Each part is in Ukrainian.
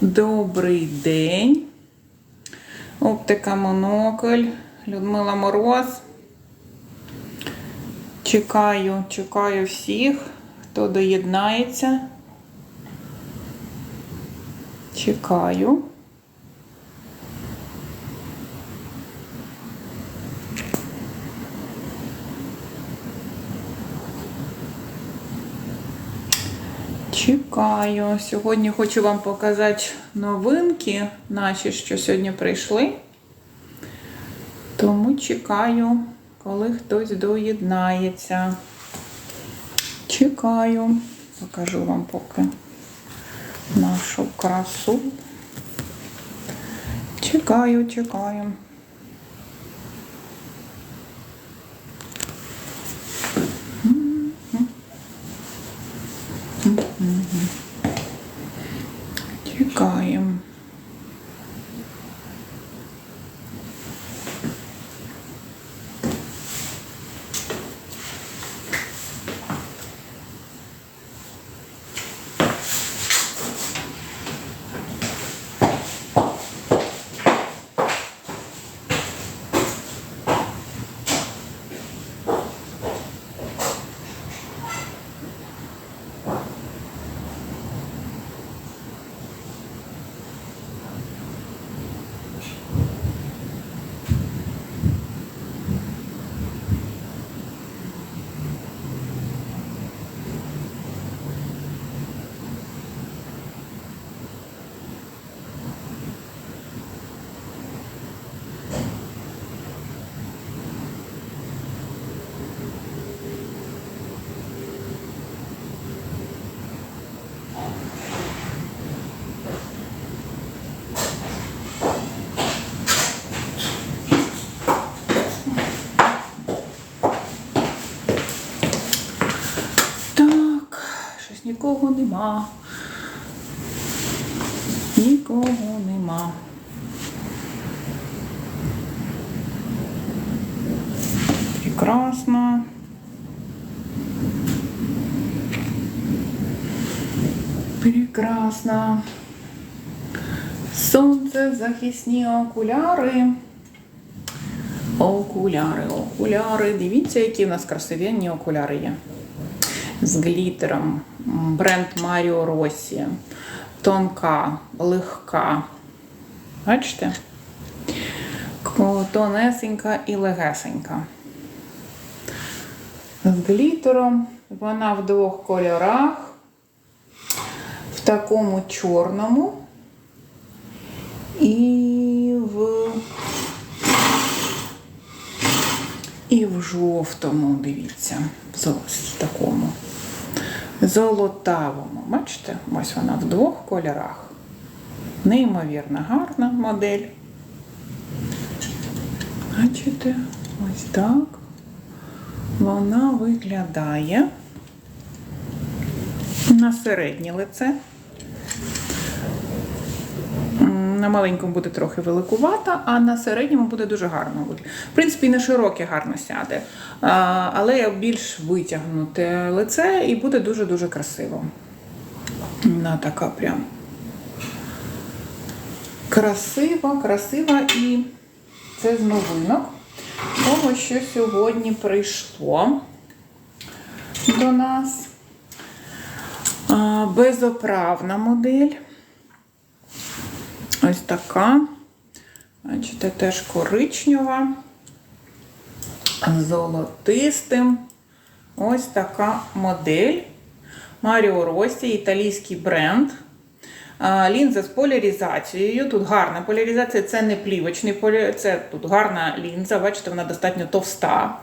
Добрий день. Оптика Монокль. Людмила Мороз. Чекаю, чекаю всіх, хто доєднається. Чекаю. Чекаю. Сьогодні хочу вам показати новинки наші, що сьогодні прийшли. Тому чекаю, коли хтось доєднається. Чекаю. Покажу вам поки нашу красу. Чекаю, чекаю. Чекаємо. Так, щось нікого нема. Нікого нема. Прекрасно. Прекрасно. Сонце захисні окуляри. Окуляри, окуляри. Дивіться, які в нас красивенні окуляри є. З глітером. Бренд Маріо Росі. Тонка, легка. Бачите? Тонесенька і легесенька. З глітером. Вона в двох кольорах. В такому чорному і в і в жовтому, дивіться, в такому золотавому. Бачите, ось вона в двох кольорах. Неймовірно гарна модель. Бачите, ось так. Вона виглядає на середнє лице. На маленькому буде трохи великувата, а на середньому буде дуже гарно. В принципі, і на широке гарно сяде, але більш витягнуте лице і буде дуже-дуже красиво. Вона така прям красива, красива і це з новинок. Того, що сьогодні прийшло до нас. Безоправна модель. Ось така. Бачите, теж коричнева, золотистим. Ось така модель. Маріо Росі, італійський бренд. Лінза з поляризацією. Тут гарна поляризація, це не плівочний полі... це тут гарна лінза. Бачите, вона достатньо товста.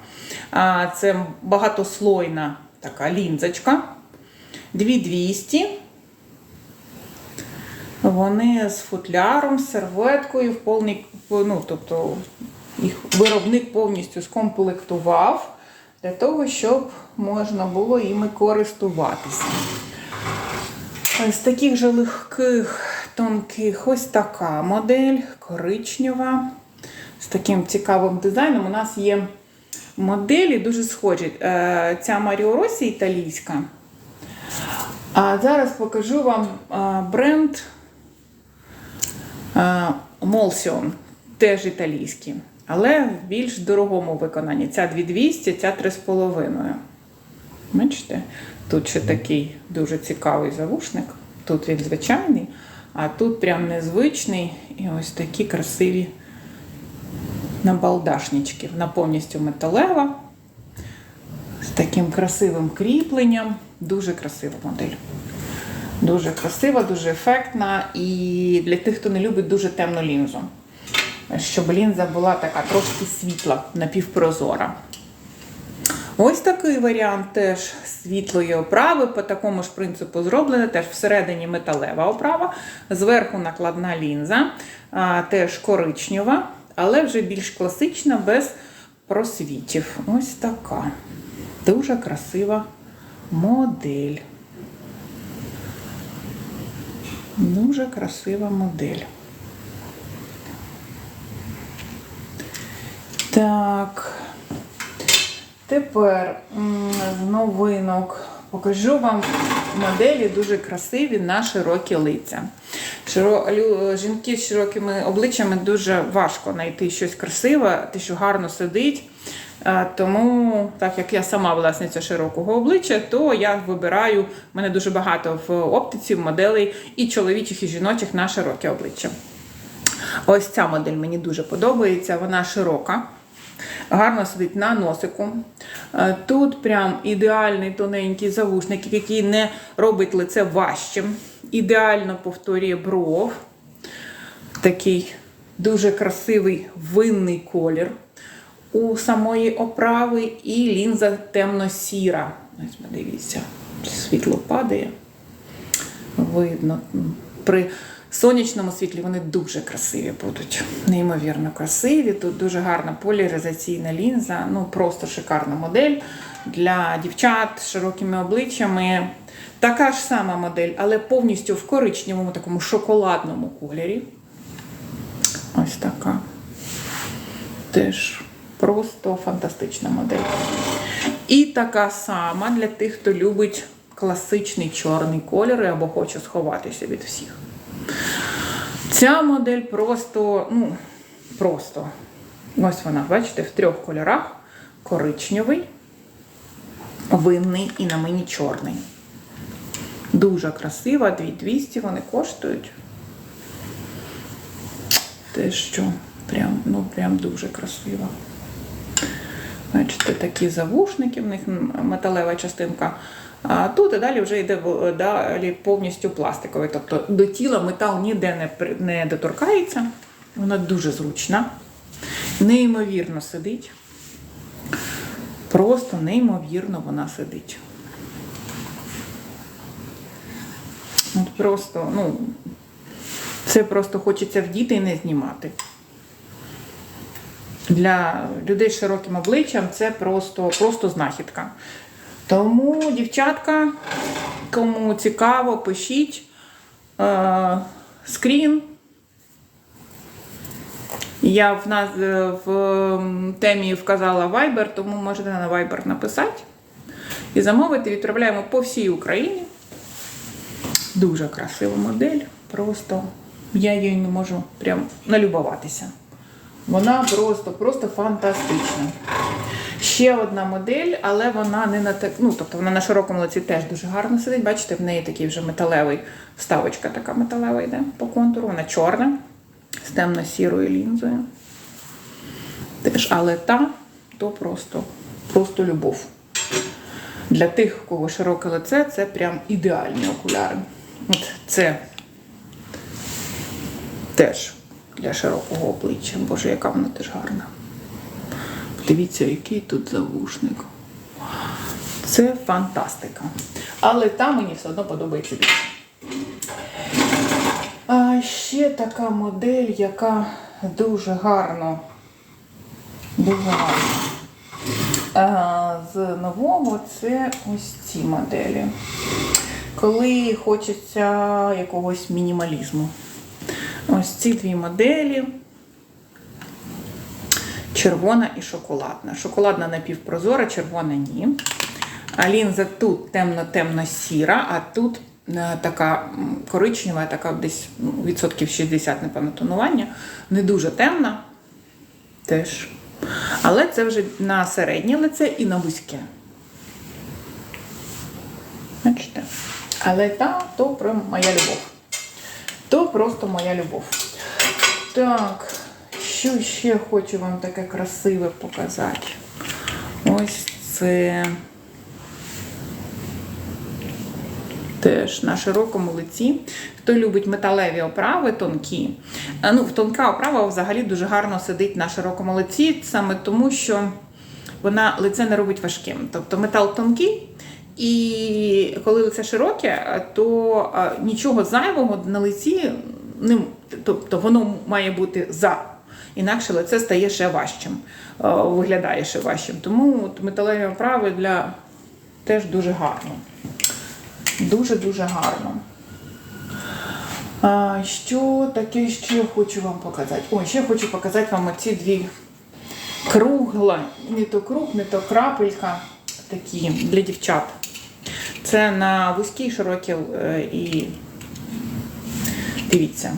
Це багатослойна така лінзочка. 2200. Вони з футляром, серветкою, в повний, ну, тобто їх виробник повністю скомплектував для того, щоб можна було іми користуватися. З таких же легких, тонких, ось така модель, коричнева, з таким цікавим дизайном. У нас є моделі дуже схожі. Е, Ця Маріо Росі італійська. А зараз покажу вам бренд Молсіон теж італійські, але в більш дорогому виконанні. Ця 2200, ця 3,5. Бачите? Тут ще такий дуже цікавий завушник. Тут він звичайний, а тут прям незвичний і ось такі красиві набалдашнички. Вона повністю металева, з таким красивим кріпленням. Дуже красива модель. Дуже красива, дуже ефектна і для тих, хто не любить дуже темну лінзу. Щоб лінза була така трошки світла, напівпрозора. Ось такий варіант теж світлої оправи, по такому ж принципу зроблено, теж всередині металева оправа, зверху накладна лінза, теж коричнева, але вже більш класична, без просвітів. Ось така. Дуже красива модель. Дуже красива модель. Так. Тепер з новинок покажу вам моделі дуже красиві на широкі лиця. Широ... Жінки з широкими обличчями дуже важко знайти щось красиве, те, що гарно сидить. Тому, так як я сама власниця широкого обличчя, то я вибираю, в мене дуже багато в оптиці моделей і чоловічих, і жіночих на широке обличчя. Ось ця модель мені дуже подобається, вона широка. Гарно сидить на носику. Тут прям ідеальний тоненький завушник, який не робить лице важчим. Ідеально повторює бров. Такий дуже красивий винний колір у самої оправи, і лінза темно-сіра. Ось подивіться, світло падає. Видно. При сонячному світлі вони дуже красиві будуть. Неймовірно красиві. Тут дуже гарна поляризаційна лінза. Ну, просто шикарна модель для дівчат з широкими обличчями. Така ж сама модель, але повністю в коричневому, такому шоколадному кольорі. Ось така. Теж просто фантастична модель. І така сама для тих, хто любить класичний чорний кольор або хоче сховатися від всіх. Ця модель просто, ну, просто. Ось вона, бачите, в трьох кольорах: коричневий, винний і на мені чорний. Дуже красива, 2200 вони коштують. Те, що прям, ну, прям дуже красиво. Бачите, такі завушники, в них металева частинка. А тут і далі вже йде далі повністю пластиковий. Тобто до тіла метал ніде не, не доторкається. Вона дуже зручна, неймовірно сидить. Просто неймовірно вона сидить. От просто, ну, це просто хочеться вдіти і не знімати. Для людей з широким обличчям це просто, просто знахідка. Тому, дівчатка, кому цікаво, пишіть е, скрін. Я в нас е, в темі вказала Viber, тому можете на Viber написати і замовити. Відправляємо по всій Україні. Дуже красива модель. Просто я її не можу прям налюбуватися. Вона просто, просто фантастична. Ще одна модель, але вона не на так. Ну, тобто вона на широкому лиці теж дуже гарно сидить. Бачите, в неї такий вже металевий вставочка така металева йде по контуру. Вона чорна з темно-сірою лінзою. Теж, але та то просто, просто любов. Для тих, у кого широке лице, це прям ідеальні окуляри. От це теж для широкого обличчя. Боже, яка вона теж гарна. Подивіться, який тут завушник. Це фантастика. Але там мені все одно подобається більше. А ще така модель, яка дуже гарно. Дуже гарно. А, з нового це ось ці моделі. Коли хочеться якогось мінімалізму. Ось ці дві моделі. Червона і шоколадна. Шоколадна напівпрозора, червона ні. А лінза тут темно-темно-сіра, а тут е, така коричнева, така десь ну, відсотків 60, напевно, тонування. Не дуже темна. Теж. Але це вже на середнє лице і на вузьке. Бачите? Але та то прям моя любов. То просто моя любов. Так, що ще хочу вам таке красиве показати? Ось це теж на широкому лиці. Хто любить металеві оправи тонкі. Ну, тонка оправа взагалі дуже гарно сидить на широкому лиці, саме тому, що вона лице не робить важким. Тобто метал тонкий, і коли лице широке, то нічого зайвого на лиці не тобто воно має бути за. Інакше лице стає ще важчим, виглядає ще важчим. Тому от металеві оправи для теж дуже гарно. Дуже-дуже гарно. А, що таке ще хочу вам показати? Ой, ще хочу показати вам оці дві кругла, не то круг, не то крапелька такі для дівчат. Це на вузькій, широкій е, і дивіться.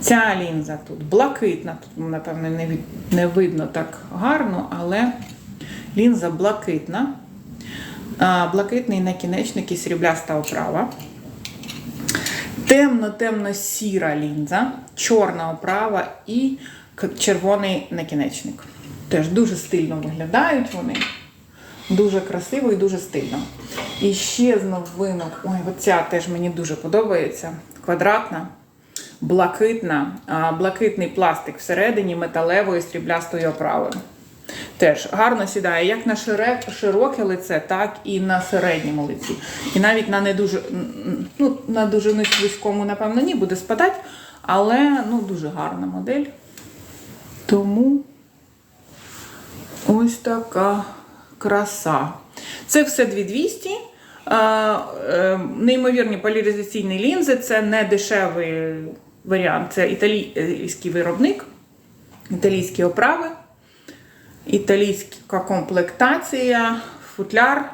Ця лінза тут блакитна, тут, напевно, не, від, не видно так гарно, але лінза блакитна. Блакитний накінечник і срібляста оправа. Темно-темно-сіра лінза, чорна оправа і червоний накінечник. Теж дуже стильно виглядають вони. Дуже красиво і дуже стильно. І ще з новинок. Ой, оця теж мені дуже подобається. Квадратна, блакитна, блакитний пластик всередині металевої сріблястої оправи. Теж гарно сідає як на широке лице, так і на середньому лиці. І навіть на не дуже, ну, на дуже низькому, напевно, ні, буде спадати, але ну, дуже гарна модель. Тому ось така краса. Це все 2200. Е, Неймовірні поляризаційні лінзи це не дешевий варіант, це італійський виробник, італійські оправи, італійська комплектація, футляр,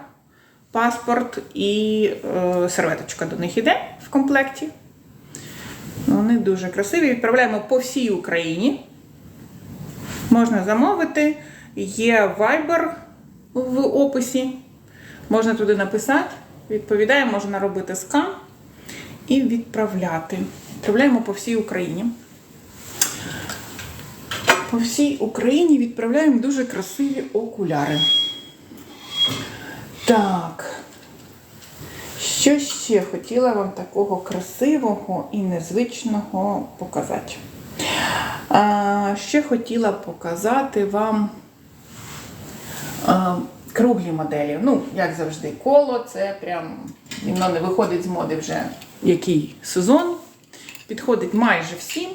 паспорт і е, серветочка до них іде в комплекті. Вони дуже красиві. Відправляємо по всій Україні. Можна замовити. Є Viber в описі. Можна туди написати, відповідає, можна робити скан і відправляти. Відправляємо по всій Україні. По всій Україні відправляємо дуже красиві окуляри. Так. Що ще хотіла вам такого красивого і незвичного показати? А, ще хотіла показати вам круглі моделі. Ну, як завжди, коло це прям воно не виходить з моди вже який сезон. Підходить майже всім.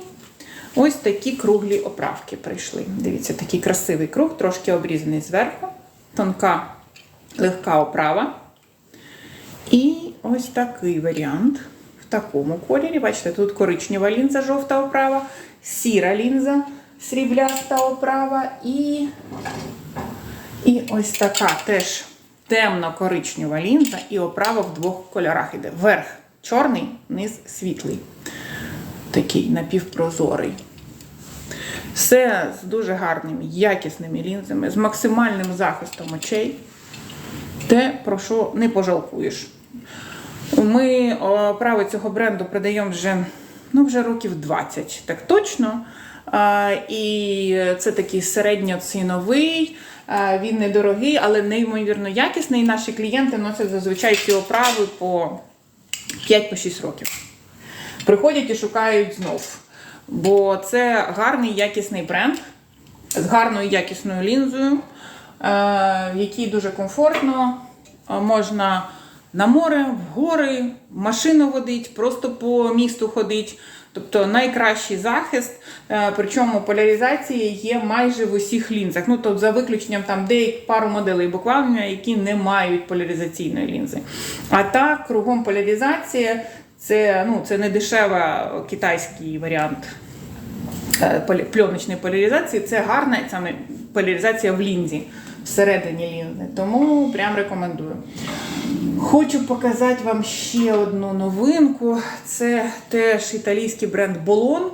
Ось такі круглі оправки прийшли. Дивіться, такий красивий круг, трошки обрізаний зверху, тонка, легка оправа. І ось такий варіант в такому кольорі. Бачите, тут коричнева лінза, жовта оправа, сіра лінза, срібляста оправа і, і ось така теж темно-коричнева лінза і оправа в двох кольорах іде. Верх чорний, низ світлий. Такий напівпрозорий. Все з дуже гарними, якісними лінзами, з максимальним захистом очей. Те, про що не пожалкуєш. Ми о, право цього бренду продаємо вже, ну, вже років 20, так точно. І це такий середньоціновий, він недорогий, але неймовірно якісний. Наші клієнти носять зазвичай ці оправи по 5-6 років. Приходять і шукають знов. Бо це гарний якісний бренд з гарною якісною лінзою, е, в якій дуже комфортно е, можна на море, в гори, машину водить, просто по місту ходить. Тобто найкращий захист, е, причому поляризація є майже в усіх лінзах. Ну, тобто, за виключенням там деяких пару моделей буквально, які не мають поляризаційної лінзи. А так, кругом поляризація це, ну, це не дешева китайський варіант е, пленочної поляризації. Це гарна саме поляризація в лінзі, всередині лінзи. Тому прям рекомендую. Хочу показати вам ще одну новинку. Це теж італійський бренд Болон.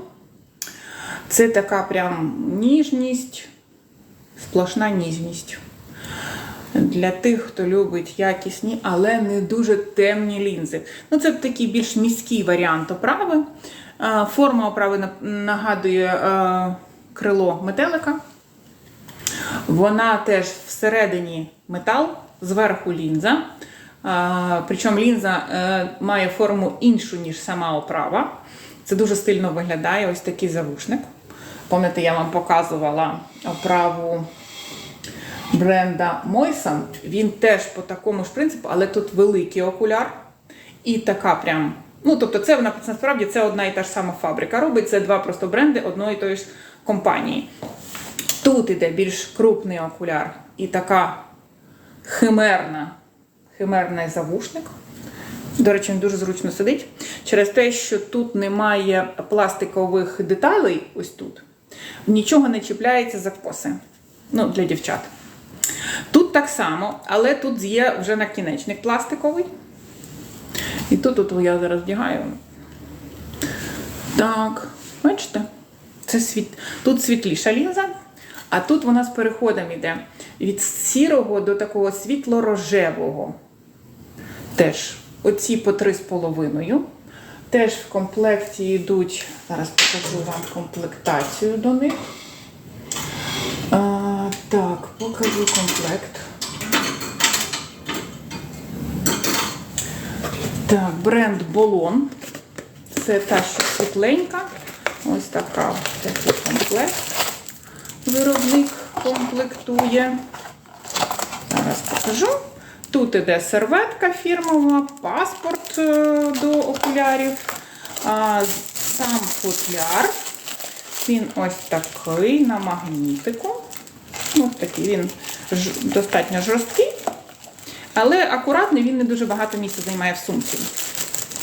Це така прям ніжність, сплошна ніжність. Для тих, хто любить якісні, але не дуже темні лінзи. Ну, це такий більш міський варіант оправи. Е, Форма оправи нагадує е, крило метелика. Вона теж всередині метал, зверху лінза. Причому лінза е, має форму іншу, ніж сама оправа. Це дуже стильно виглядає ось такий завушник. Пам'ятаєте, я вам показувала оправу бренда Moisan. Він теж по такому ж принципу, але тут великий окуляр. І така прям. Ну, тобто, це вона насправді це одна і та ж сама фабрика робить. Це два просто бренди одної і тої ж компанії. Тут іде більш крупний окуляр і така химерна, химерний завушник. До речі, він дуже зручно сидить. Через те, що тут немає пластикових деталей, ось тут, нічого не чіпляється за коси. Ну, для дівчат. Тут так само, але тут є вже накінечник пластиковий. І тут от я зараз вдягаю. Так, бачите? Це світ... Тут світліша лінза, а тут вона з переходом йде від сірого до такого світло-рожевого. Теж оці по 3,5. Теж в комплекті йдуть, зараз покажу вам комплектацію до них. А, так, покажу комплект. Так, бренд Болон. Це та, що світленька. Ось така, такий комплект. Виробник комплектує. Зараз покажу. Тут іде серветка фірмова, паспорт е, до окулярів. Сам футляр. Він ось такий на магнітику. Ось такий він достатньо жорсткий. Але акуратний, він не дуже багато місця займає в сумці.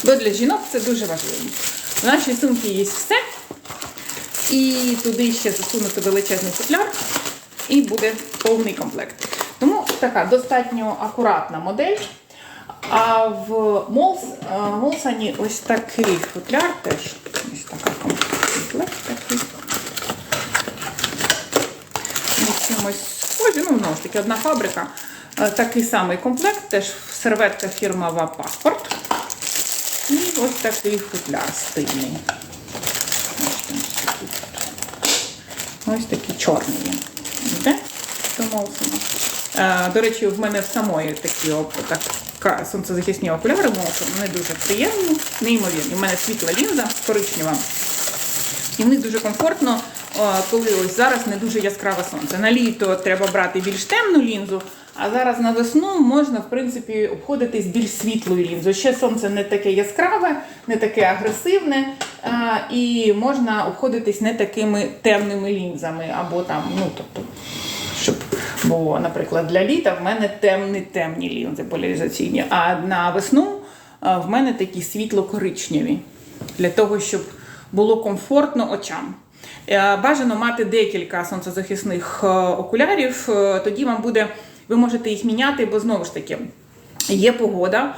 Бо для жінок це дуже важливо. В нашій сумці є все. І туди ще засунути величезний футляр, і буде повний комплект. Тому така достатньо акуратна модель. А в е, Молсані ось такий футляр теж. Ось така комплект такий. Чимось схожі, ну, знову ж таки, одна фабрика. Е, Такий самий комплект, теж серветка фірмова паспорт. І ось такий футляр стильний. Бачите, ось такий тут. Ось такий чорний він. До речі, в мене в самої такі сонцезахисні окуляри Молсон. Вони дуже приємні, неймовірні. У мене світла лінза коричнева. І в них дуже комфортно, коли ось зараз не дуже яскраве сонце. На літо треба брати більш темну лінзу, а зараз на весну можна, в принципі, обходитись більш світлою лінзою. Ще сонце не таке яскраве, не таке агресивне, і можна обходитись не такими темними лінзами, або там, ну тобто. Щоб, бо, наприклад, для літа в мене темні темні лінзи поляризаційні, а на весну в мене такі світло-коричневі. Для того, щоб було комфортно очам. Е, Бажано мати декілька сонцезахисних е, окулярів, е, тоді вам буде, ви можете їх міняти, бо знову ж таки є погода.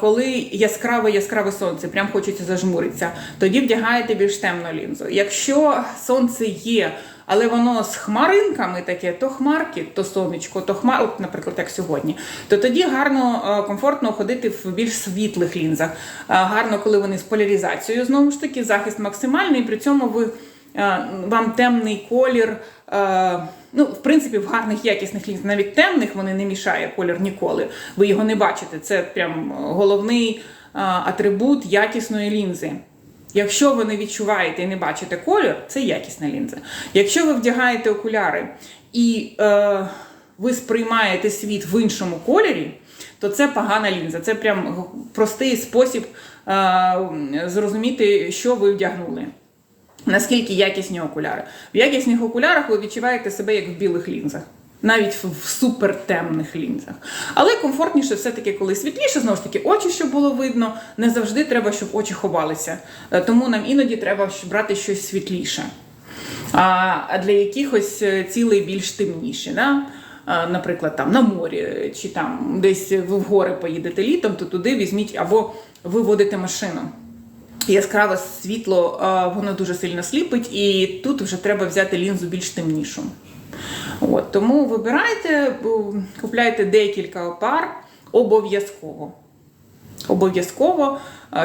Коли яскраве яскраве сонце, прям хочеться зажмуритися, тоді вдягаєте більш темну лінзу. Якщо сонце є, але воно з хмаринками таке, то хмарки, то сонечко, то хмар, от, наприклад, як сьогодні, то тоді гарно, комфортно ходити в більш світлих лінзах. Гарно, коли вони з поляризацією, знову ж таки, захист максимальний, при цьому ви. Е, Вам темний колір, е, ну, в принципі, в гарних якісних лінз, навіть темних вони не мішає колір ніколи. Ви його не бачите. Це прям головний е, атрибут якісної лінзи. Якщо ви не відчуваєте і не бачите колір, це якісна лінза. Якщо ви вдягаєте окуляри і е, ви сприймаєте світ в іншому кольорі, то це погана лінза. Це прям простий спосіб е, зрозуміти, що ви вдягнули. Наскільки якісні окуляри. В якісних окулярах ви відчуваєте себе як в білих лінзах. Навіть в супертемних лінзах. Але комфортніше все-таки, коли світліше, знову ж таки, очі, щоб було видно. Не завжди треба, щоб очі ховалися. Е, Тому нам іноді треба брати щось світліше. А для якихось е, цілей більш темніші. Да? е, наприклад, там на морі, чи там десь ви в гори поїдете літом, то туди візьміть або виводите машину. Яскраве світло, воно дуже сильно сліпить, і тут вже треба взяти лінзу більш темнішу. От, тому вибирайте, купляйте декілька пар обов'язково. Обов'язково,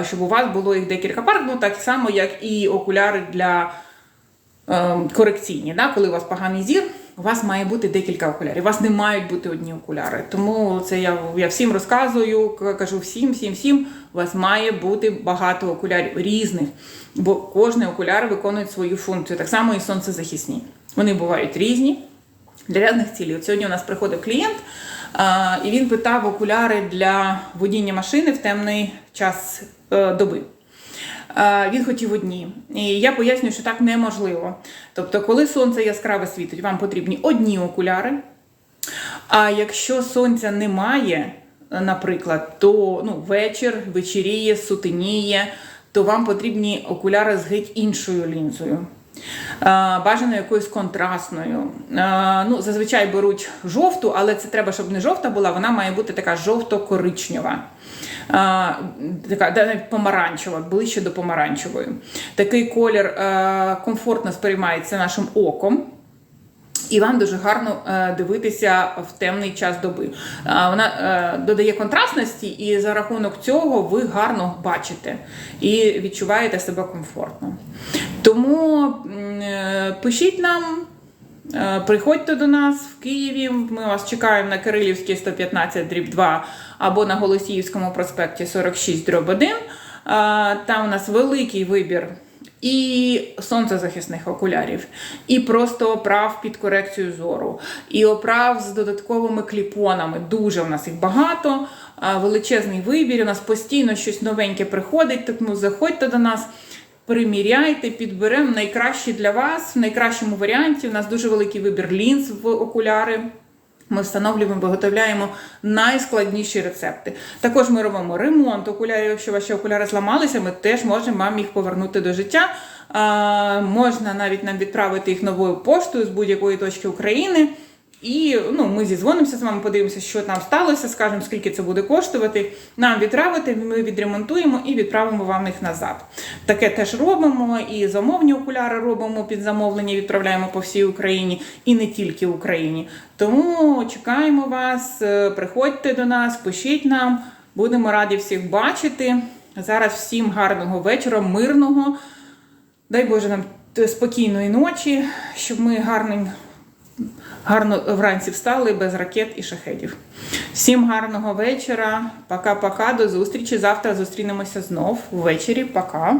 щоб у вас було їх декілька пар, ну так само, як і окуляри для е, корекційні. Да? Коли у вас поганий зір, у вас має бути декілька окулярів. У вас не мають бути одні окуляри. Тому це я, я всім розказую, кажу всім, всім, всім. У вас має бути багато окулярів різних, бо кожний окуляр виконує свою функцію. Так само і сонцезахисні. Вони бувають різні для різних цілей. От сьогодні у нас приходив клієнт, і він питав окуляри для водіння машини в темний час е, доби. Е, Він хотів одні. І я пояснюю, що так неможливо. Тобто, коли сонце яскраве світить, вам потрібні одні окуляри. А якщо сонця немає, наприклад, то ну, вечір, вечеріє, сутеніє, то вам потрібні окуляри з геть іншою лінзою. Е, Бажано якоюсь контрастною. Е, Ну, зазвичай беруть жовту, але це треба, щоб не жовта була, вона має бути така жовто-коричнева. Така навіть помаранчева, ближче до помаранчевої. Такий колір е, комфортно сприймається нашим оком. І вам дуже гарно е, дивитися в темний час доби. Вона е, додає контрастності, і за рахунок цього ви гарно бачите і відчуваєте себе комфортно. Тому пишіть нам, приходьте до нас в Києві. Ми вас чекаємо на Кирилівській 115 дріб 2 або на Голосіївському проспекті 46 дроб 1. Е, Там у нас великий вибір і сонцезахисних окулярів, і просто оправ під корекцію зору, і оправ з додатковими кліпонами. Дуже у нас їх багато, величезний вибір. У нас постійно щось новеньке приходить. Тому заходьте до нас. Приміряйте, підберемо найкращі для вас в найкращому варіанті. У нас дуже великий вибір лінз в окуляри. Ми встановлюємо, виготовляємо найскладніші рецепти. Також ми робимо ремонт окулярів. Якщо ваші окуляри зламалися, ми теж можемо вам їх повернути до життя. Можна навіть нам відправити їх новою поштою з будь-якої точки України. І ну, ми зізвонимося з вами, подивимося, що там сталося, скажемо, скільки це буде коштувати. Нам відправити, ми відремонтуємо і відправимо вам їх назад. Таке теж робимо. І замовні окуляри робимо під замовлення, відправляємо по всій Україні і не тільки Україні. Тому чекаємо вас, е, приходьте до нас, пишіть нам, будемо раді всіх бачити. Зараз всім гарного вечора, мирного. Дай Боже нам спокійної ночі, щоб ми гарним, гарно вранці встали без ракет і шахедів. Всім гарного вечора. Пока-пока. До зустрічі. Завтра зустрінемося знов ввечері. Пока.